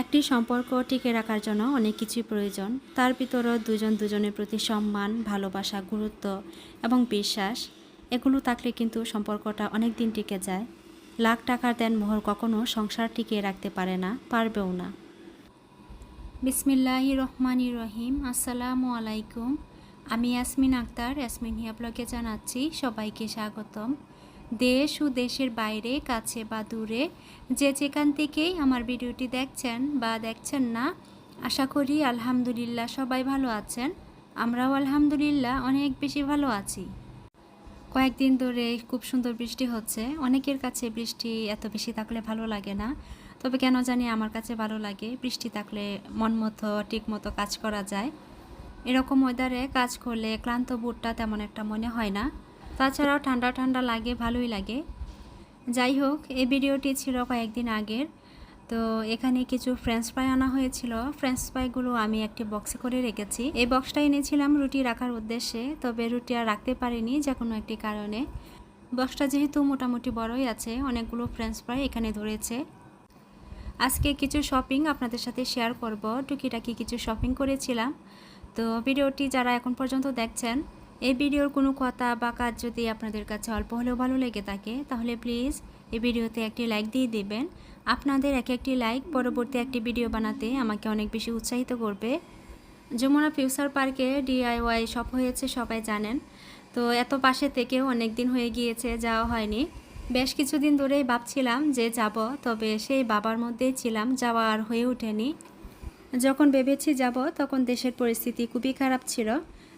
একটি সম্পর্ক টিকে রাখার জন্য অনেক কিছুই প্রয়োজন। তার ভিতরেও দুজন দুজনের প্রতি সম্মান, ভালোবাসা, গুরুত্ব এবং বিশ্বাস, এগুলো থাকলে কিন্তু সম্পর্কটা অনেক দিন টিকে যায়। লাখ টাকার দেন মোহর কখনো সংসার টিকিয়ে রাখতে পারে না, পারবেও না। বিসমিল্লাহি রহমানি রহিম, আসসালামু আলাইকুম। আমি ইয়াসমিন আক্তার, ইয়াসমিন হিয়া ব্লগে জানাচ্ছি সবাইকে স্বাগতম। দেশ ও দেশের বাইরে, কাছে বা দূরে, যে যেখান থেকেই আমার ভিডিওটি দেখছেন বা দেখছেন না, আশা করি আলহামদুলিল্লাহ সবাই ভালো আছেন। আমরাও আলহামদুলিল্লাহ অনেক বেশি ভালো আছি। কয়েকদিন ধরে খুব সুন্দর বৃষ্টি হচ্ছে। অনেকের কাছে বৃষ্টি এত বেশি থাকলে ভালো লাগে না। তবে কেন জানি আমার কাছে ভালো লাগে। বৃষ্টি থাকলে মন মতো, ঠিক মতো কাজ করা যায়। এরকম ওয়েদারে কাজ করলে ক্লান্ত বুটটা তেমন একটা মনে হয় না। তাছাড়াও ঠান্ডা ঠান্ডা লাগে, ভালোই লাগে। যাই হোক, এই ভিডিওটি ছিল কয়েকদিন আগের। তো এখানে কিছু ফ্রেঞ্চ ফ্রাই আনা হয়েছিল। ফ্রেঞ্চ ফ্রাইগুলো আমি একটি বক্সে করে রেখেছি। এই বক্সটা এনেছিলাম রুটি রাখার উদ্দেশ্যে, তবে রুটি আর রাখতে পারিনি যে কোনো একটি কারণে। বক্সটা যেহেতু মোটামুটি বড়ই আছে, অনেকগুলো ফ্রেঞ্চ ফ্রাই এখানে ধরেছে। আজকে কিছু শপিং আপনাদের সাথে শেয়ার করব। টুকিটাকি কিছু শপিং করেছিলাম। তো ভিডিওটি যারা এখন পর্যন্ত দেখছেন এই ভিডিওর কোনো কথা বা কাজ যদি আপনাদের কাছে অল্প হলেও ভালো লেগে থাকে, তাহলে প্লিজ এই ভিডিওতে একটি লাইক দিয়ে দেবেন। আপনাদের এক একটি লাইক পরবর্তী একটি ভিডিও বানাতে আমাকে অনেক বেশি উৎসাহিত করবে। যমুনা ফিউচার পার্কে ডিআইওয়াই সব হয়েছে, সবাই জানেন। তো এত পাশে থেকেও অনেক দিন হয়ে গিয়েছে, যাওয়া হয়নি। বেশ কিছুদিন ধরেই ভাবছিলাম যে যাব, তবে সেই বাবার মধ্যেই ছিলাম, যাওয়া আর হয়ে ওঠেনি। যখন ভেবেছি যাব, তখন দেশের পরিস্থিতি খুবই খারাপ ছিল।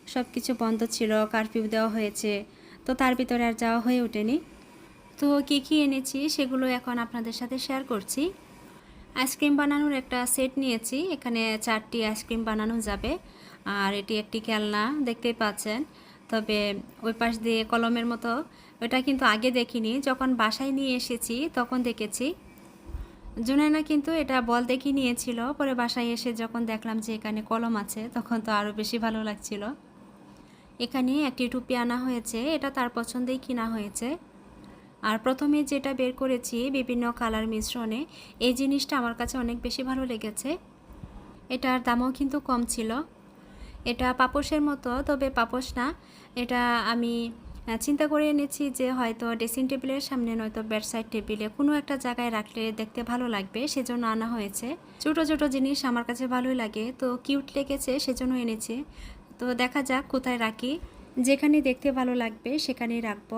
সব কিছু বন্ধ ছিল কারফিউ দেওয়া হয়েছে, তো তার ভিতরে আর যাওয়া হয়ে ওঠেনি। তো কী কী এনেছি সেগুলো এখন আপনাদের সাথে শেয়ার করছি। আইসক্রিম বানানোর একটা সেট নিয়েছি, এখানে চারটি আইসক্রিম বানানো যাবে। আর এটি একটি খেলনা, দেখতেই পাচ্ছেন। তবে ওই পাশ দিয়ে কলমের মতো, ওটা কিন্তু আগে দেখিনি। যখন বাসায় নিয়ে এসেছি, তখন দেখেছি। জুনায়না কিন্তু এটা বল দেখি নিয়েছিল, পরে বাসায় এসে যখন দেখলাম যে এখানে কলম আছে, তখন তো আরও বেশি ভালো লাগছিল। এখানে একটি টুপি আনা হয়েছে, এটা তার পছন্দেই কিনা হয়েছে। আর প্রথমে যেটা বের করেছি বিভিন্ন কালার মিশ্রণে, এই জিনিসটা আমার কাছে অনেক বেশি ভালো লেগেছে। এটার দামও কিন্তু কম ছিল। এটা পাপোশের মতো, তবে পাপোশ না। এটা আমি চিন্তা করে এনেছি যে হয়তো ড্রেসিং টেবিলের সামনে নয়তো বেডসাইড টেবিলে কোনো একটা জায়গায় রাখলে দেখতে ভালো লাগবে, সেজন্য আনা হয়েছে। ছোটো ছোটো জিনিস আমার কাছে ভালোই লাগে, তো কিউট লেগেছে, সেজন্য এনেছি। তো দেখা যাক কোথায় রাখি। যেখানে দেখতে ভালো লাগবে সেখানেই রাখব।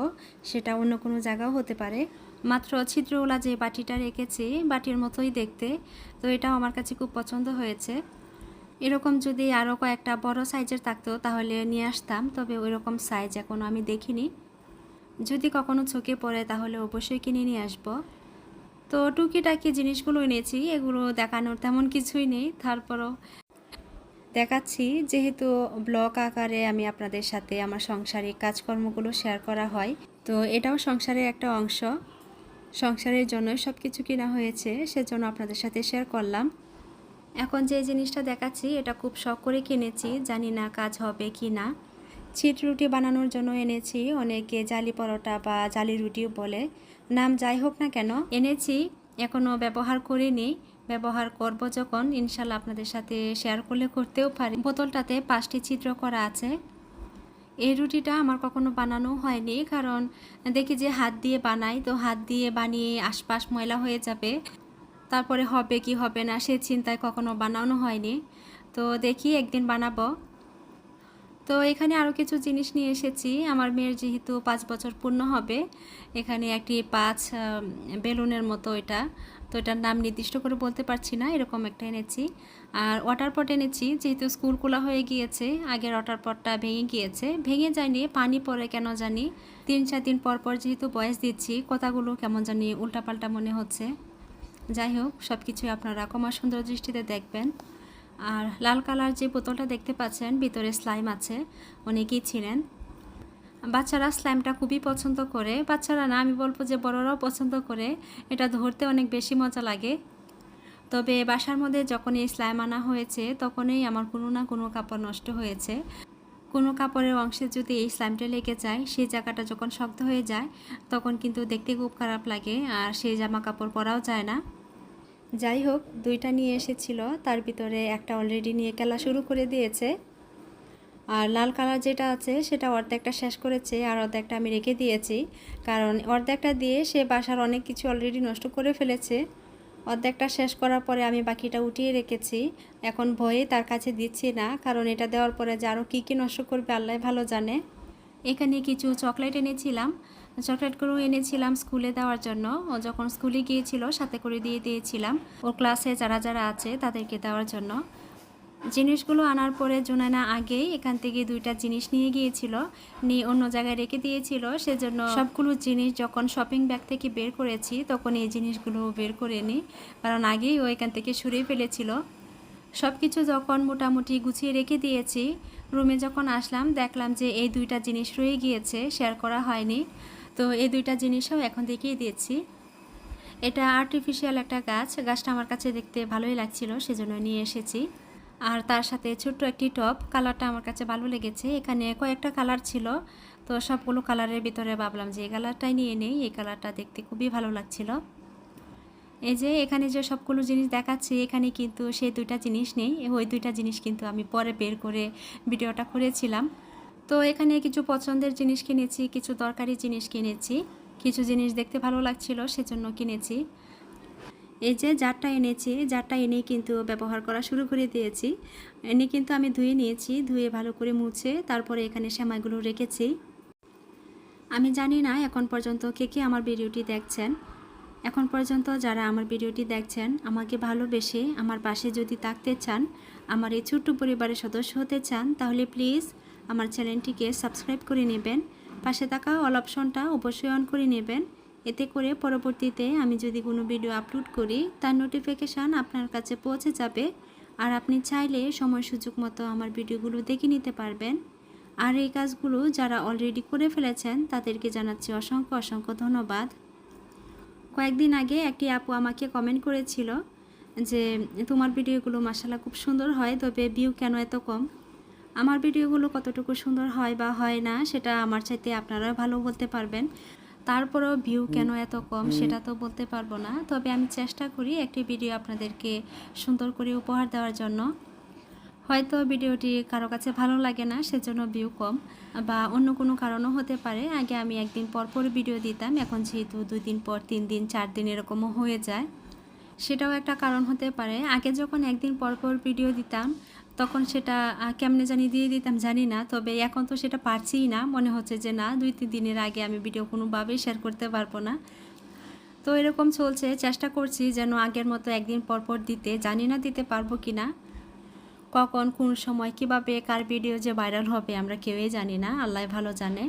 সেটা অন্য কোনো জায়গাও হতে পারে। মাত্র ছিদ্রওয়ালা যে বাটিটা রেখেছি, বাটির মতোই দেখতে। তো এটাও আমার কাছে খুব পছন্দ হয়েছে। এরকম যদি আরও কয়েকটা বড় সাইজের থাকতো তাহলে নিয়ে আসতাম, তবে ওই রকম সাইজ এখনও আমি দেখিনি। যদি কখনো চোখে পড়ে তাহলে অবশ্যই কিনে নিয়ে আসব। তো টুকিটাকি জিনিসগুলো এনেছি, এগুলো দেখানোর তেমন কিছুই নেই। তারপরও দেখাচ্ছি। যেহেতু ব্লগ আকারে আমি আপনাদের সাথে আমার সংসারিক কাজকর্মগুলো শেয়ার করা হয়, তো এটাও সংসারের একটা অংশ। সংসারের জন্য সব কিছু কিনা হয়েছে, সেজন্য আপনাদের সাথে শেয়ার করলাম। এখন যে জিনিসটা দেখাচ্ছি, এটা খুব শখ করে কিনেছি, জানি না কাজ হবে কি না। ছিট রুটি বানানোর জন্য এনেছি, অনেকে জালি পরোটা বা জালি রুটিও বলে। নাম যাই হোক না কেন, এনেছি এখনও ব্যবহার করিনি। ব্যবহার করব যখন ইনশাল্লাহ আপনাদের সাথে শেয়ার করলে করতেও পারি। বোতলটাতে পাঁচটি চিত্র করা আছে। এই রুটিটা আমার কখনো বানানো হয়নি, কারণ দেখি যে হাত দিয়ে বানাই, তো হাত দিয়ে বানিয়ে আশপাশ ময়লা হয়ে যাবে। তারপরে হবে কি হবে না সে চিন্তায় কখনো বানানো হয়নি। তো দেখি একদিন বানাবো। তো এখানে আরও কিছু জিনিস নিয়ে এসেছি। আমার মেয়ের যেহেতু পাঁচ বছর পূর্ণ হবে, এখানে একটি পাঁচ বেলুনের মতো এটা। তো এটার নাম নির্দিষ্ট করে বলতে পারছি না, এরকম একটা এনেছি। আর ওয়াটার পট এনেছি, যেহেতু স্কুল খোলা হয়ে গিয়েছে, আগের ওয়াটার পটটা ভেঙে গিয়েছে। ভেঙে যায়নি, পানি পড়ে কেন জানি। তিন চার দিন পর পর যেহেতু বয়স দিচ্ছি, কথাগুলো কেমন জানি উল্টাপাল্টা মনে হচ্ছে। যাই হোক সব কিছুই আপনারা কমা সুন্দর দৃষ্টিতে দেখবেন। আর লাল কালার যে বোতলটা দেখতে পাচ্ছেন, ভিতরে স্লাইম আছে অনেকেই ছিলেন? বাচ্চারা স্লাইমটা খুবই পছন্দ করে। বাচ্চারা না, আমি বলব যে বড়রাও পছন্দ করে। এটা ধরতে অনেক বেশি মজা লাগে। তবে বাসার মধ্যে যখন এই স্লাইম আনা হয়েছে, তখনই আমার কোনো না কোনো কাপড় নষ্ট হয়েছে। কোনো কাপড়ের অংশে যদি এই স্লাইমটা লেগে যায়, সেই জায়গাটা যখন শক্ত হয়ে যায়, তখন কিন্তু দেখতে খুব খারাপ লাগে। আর সেই জামা কাপড় পরাও যায় না। যাই হোক, দুইটা নিয়ে এসেছিল। তার ভিতরে একটা অলরেডি নিয়ে খেলা শুরু করে দিয়েছে। আর লাল কালার যেটা আছে, সেটা অর্ধেকটা শেষ করেছে আর অর্ধেকটা আমি রেখে দিয়েছি। কারণ অর্ধেকটা দিয়ে সে বাসার অনেক কিছু অলরেডি নষ্ট করে ফেলেছে। অর্ধেকটা শেষ করার পরে আমি বাকিটা উঠিয়ে রেখেছি। এখন ভয়ে তার কাছে দিচ্ছি না, কারণ এটা দেওয়ার পরে যে আরও কী কী নষ্ট করবে, আল্লাহ ভালো জানে। এখানে কিছু চকলেট এনেছিলাম। চকলেটগুলো এনেছিলাম স্কুলে দেওয়ার জন্য। ও যখন স্কুলে গিয়েছিল, সাথে করে দিয়ে দিয়েছিলাম। ওর ক্লাসে যারা যারা আছে, তাদেরকে দেওয়ার জন্য। জিনিসগুলো আনার পরে জোনানা আগেই এখান থেকে দুইটা জিনিস নিয়ে গিয়েছিল। নিয়ে অন্য জায়গায় রেখে দিয়েছিল। সেজন্য সবগুলো জিনিস যখন শপিং ব্যাগ থেকে বের করেছি, তখন এই জিনিসগুলো বের করে নিই কারণ আগেই ও এখান থেকে সরিয়ে ফেলেছিল। সব কিছু যখন মোটামুটি গুছিয়ে রেখে দিয়েছি, রুমে যখন আসলাম, দেখলাম যে এই দুইটা জিনিস রয়ে গিয়েছে শেয়ার করা হয়নি। তো এই দুইটা জিনিসও এখন দেখিয়ে দিয়েছি এটা আর্টিফিশিয়াল একটা গাছ, গাছটা আমার কাছে দেখতে ভালোই লাগছিল, সেজন্য নিয়ে এসেছি। আর তার সাথে ছোট্ট একটি টপ কালারটা আমার কাছে ভালো লেগেছে। এখানে কয়েকটা কালার ছিল, তো সবগুলো কালারের ভিতরে ভাবলাম যে এই কালারটাই নিয়ে নেই, এই কালারটা দেখতে খুবই ভালো লাগছিল। এই যে এখানে যে সবগুলো জিনিস দেখাচ্ছি, এখানে কিন্তু সেই দুইটা জিনিস নেই। ওই দুইটা জিনিস কিন্তু আমি পরে বের করে ভিডিওটা করেছিলাম। তো এখানে কিছু পছন্দের জিনিস কিনেছি, কিছু দরকারি জিনিস কিনেছি। কিছু জিনিস দেখতে ভালো লাগছিল, সেজন্য কিনেছি। এই যে জারটা এনেছি, জারটা এনে কিন্তু ব্যবহার করা শুরু করে দিয়েছি। এনে কিন্তু আমি ধুয়ে নিয়েছি, ধুয়ে ভালো করে মুছে, তারপরে এখানে সেমাইগুলো রেখেছি। আমি জানি না এখন পর্যন্ত কে কে আমার ভিডিওটি দেখছেন। এখন পর্যন্ত যারা আমার ভিডিওটি দেখছেন, আমাকে ভালোবেসে আমার পাশে যদি থাকতে চান, আমার এই ছোট্ট পরিবারের সদস্য হতে চান, তাহলে প্লিজ আমার চ্যানেলটিকে সাবস্ক্রাইব করে নেবেন। পাশে থাকা অল অপশনটা অবশ্যই অন করে নেবেন। এতে করে পরবর্তীতে আমি যদি কোনো ভিডিও আপলোড করি, তার নোটিফিকেশান আপনার কাছে পৌঁছে যাবে। আর আপনি চাইলে সময় সুযোগ মতো আমার ভিডিওগুলো দেখে নিতে পারবেন। আর এই কাজগুলো যারা অলরেডি করে ফেলেছেন, তাদেরকে জানাচ্ছি অসংখ্য অসংখ্য ধন্যবাদ। কয়েকদিন আগে একটি আপু আমাকে কমেন্ট করেছিল যে, তোমার ভিডিওগুলো মাসালা খুব সুন্দর হয়, তবে ভিউ কেন এত কম? আমার ভিডিওগুলো কতটুকু সুন্দর হয় বা হয় না, সেটা আমার চাইতে আপনারা ভালো বলতে পারবেন। তারপরেও ভিউ কেন এত কম, সেটা তো বলতে পারব না। তবে আমি চেষ্টা করি একটি ভিডিও আপনাদেরকে সুন্দর করে উপহার দেওয়ার জন্য। হয়তো ভিডিওটি কারও কাছে ভালো লাগে না, সেজন্য ভিউ কম বা অন্য কোনো কারণও হতে পারে। আগে আমি একদিন পর পর ভিডিও দিতাম, এখন যেহেতু দুই দিন পর তিন দিন, চার দিন এরকমও হয়ে যায়, সেটাও একটা কারণ হতে পারে। আগে যখন একদিন পর পর ভিডিও দিতাম, তখন সেটা কেমনে জানি দিয়ে দিতাম জানি না, তবে এখন তো সেটা পারছিই না। মনে হচ্ছে যে না, দুই তিন দিনের আগে আমি ভিডিও কোনোভাবেই শেয়ার করতে পারব না। তো এরকম চলছে, চেষ্টা করছি যেন আগের মতো একদিন পর পর দিতে, জানি না দিতে পারব কি না কখন, কোন সময়, কীভাবে, কার ভিডিও যে ভাইরাল হবে আমরা কেউই জানি না, আল্লাহ ভালো জানে।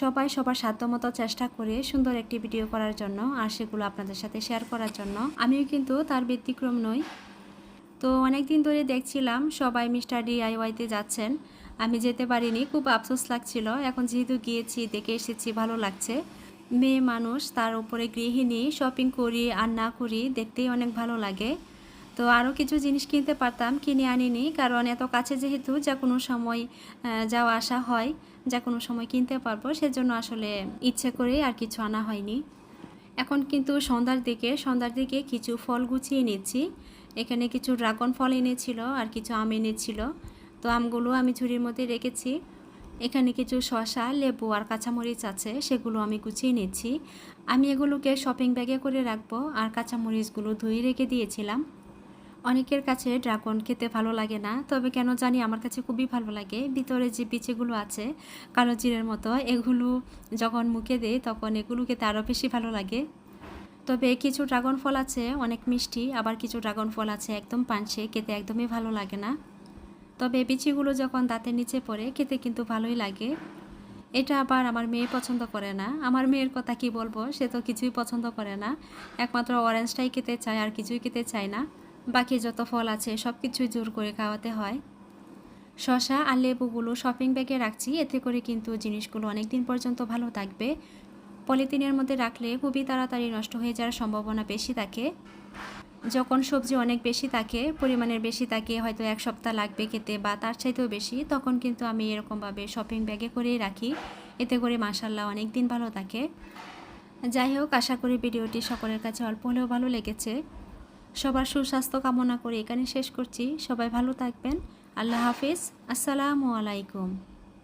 সবাই সবার সাধ্যমতো চেষ্টা করে সুন্দর একটি ভিডিও করার জন্য আর সেগুলো আপনাদের সাথে শেয়ার করার জন্য। আমিও কিন্তু তার ব্যতিক্রম নই। তো অনেক দিন ধরে দেখছিলাম সবাই মিস্টার ডিআইওয়াইতে যাচ্ছেন। আমি যেতে পারিনি, খুব আফসোস লাগছিল। এখন যেহেতু গিয়েছি, দেখে এসেছি, ভালো লাগছে। মেয়ে মানুষ, তার উপরে গৃহিণী শপিং করি আর না করি, দেখতেই অনেক ভালো লাগে। তো আরও কিছু জিনিস কিনতে পারতাম, কিনে আনিনি। কারণ এত কাছে যেহেতু যা কোনো সময় যাওয়া আসা হয়, যা কোনো সময় কিনতে পারব, সেজন্য আসলে ইচ্ছে করে আর কিছু আনা হয়নি। এখন কিন্তু সন্ধ্যার দিকে সন্ধ্যার দিকে কিছু ফল গুছিয়ে নিচ্ছি। এখানে কিছু ড্রাগন ফল এনেছিল আর কিছু আম এনেছিল। তো আমগুলো আমি ঝুড়ির মধ্যে রেখেছি। এখানে কিছু শশা লেবু আর কাঁচামরিচ আছে, সেগুলো আমি গুছিয়ে নিচ্ছি। আমি এগুলোকে শপিং ব্যাগে করে রাখব, আর কাঁচামরিচগুলো ধুয়ে রেখে দিয়েছিলাম। অনেকের কাছে ড্রাগন খেতে ভালো লাগে না, তবে কেন জানি আমার কাছে খুবই ভালো লাগে। ভিতরে যে বিচিগুলো আছে, কালো জিরের মতো, এগুলো যখন মুখে দেয় তখন এগুলো খেতে আরও বেশি ভালো লাগে। তবে কিছু ড্রাগন ফল আছে, অনেক মিষ্টি, আবার কিছু ড্রাগন ফল আছে একদম পানসে, খেতে একদমই ভালো লাগে না। তবে বিচিগুলো যখন দাঁতের নিচে পড়ে, খেতে কিন্তু ভালোই লাগে। এটা আবার আমার মেয়ে পছন্দ করে না। আমার মেয়ের কথা কি বলব? সে তো কিছুই পছন্দ করে না। একমাত্র অরেঞ্জটাই খেতে চায়, আর কিছুই খেতে চায় না। বাকি যত ফল আছে সব কিছুই জোর করে খাওয়াতে হয়। শশা আর লেবুগুলো শপিং ব্যাগে রাখছি, এতে করে কিন্তু জিনিসগুলো অনেক দিন পর্যন্ত ভালো থাকবে। পলিথিনের মধ্যে রাখলে খুবই তাড়াতাড়ি নষ্ট হয়ে যাওয়ার সম্ভাবনা বেশি থাকে। যখন সবজি অনেক বেশি থাকে, পরিমাণের বেশি থাকে, হয়তো এক সপ্তাহ লাগবে খেতে বা তার চাইতেও বেশি, তখন কিন্তু আমি এরকমভাবে শপিং ব্যাগে করেই রাখি। এতে করে মাসাল্লাহ অনেক দিন ভালো থাকে। যাই হোক, আশা করি ভিডিওটি সকলের কাছে অল্প হলেও ভালো লেগেছে। সবার সুস্বাস্থ্য কামনা করে এখানে শেষ করছি। সবাই ভালো থাকবেন। আল্লাহ হাফিজ। আসসালামু আলাইকুম।